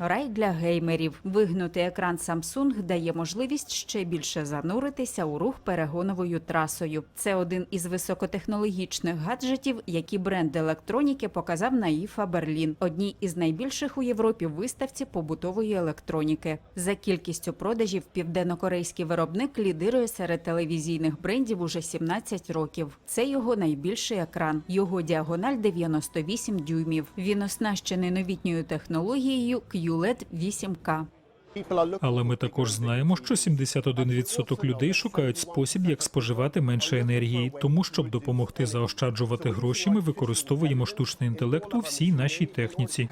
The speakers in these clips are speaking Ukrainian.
Рай для геймерів. Вигнутий екран Samsung дає можливість ще більше зануритися у рух перегоновою трасою. Це один із високотехнологічних гаджетів, які бренд електроніки показав на IFA Берлін, одній із найбільших у Європі виставці побутової електроніки. За кількістю продажів південнокорейський виробник лідирує серед телевізійних брендів уже 17 років. Це його найбільший екран. Його діагональ 98 дюймів. Він оснащений новітньою технологією QLED 8K. Але ми також знаємо, що 71% людей шукають спосіб, як споживати менше енергії. Тому, щоб допомогти заощаджувати гроші, ми використовуємо штучний інтелект у всій нашій техніці.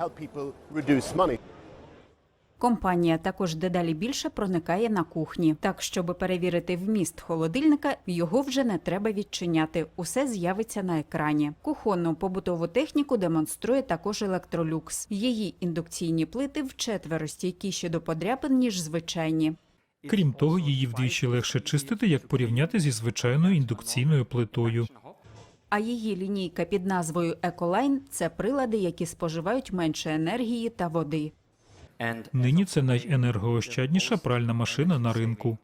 Компанія також дедалі більше проникає на кухні. Так, щоб перевірити вміст холодильника, його вже не треба відчиняти. Усе з'явиться на екрані. Кухонну побутову техніку демонструє також електролюкс. Її індукційні плити вчетверо стійкіші до подряпин, ніж звичайні. Крім того, її вдвічі легше чистити, як порівняти зі звичайною індукційною плитою. А її лінійка під назвою Еколайн це прилади, які споживають менше енергії та води. Нині це найенергоощадніша пральна машина на ринку.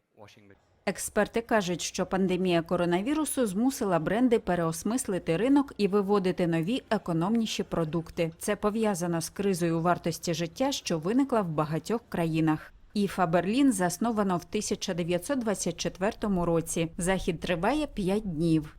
Експерти кажуть, що пандемія коронавірусу змусила бренди переосмислити ринок і виводити нові економніші продукти. Це пов'язано з кризою вартості життя, що виникла в багатьох країнах. Іфа Берлін засновано в 1924 році. Захід триває 5 днів.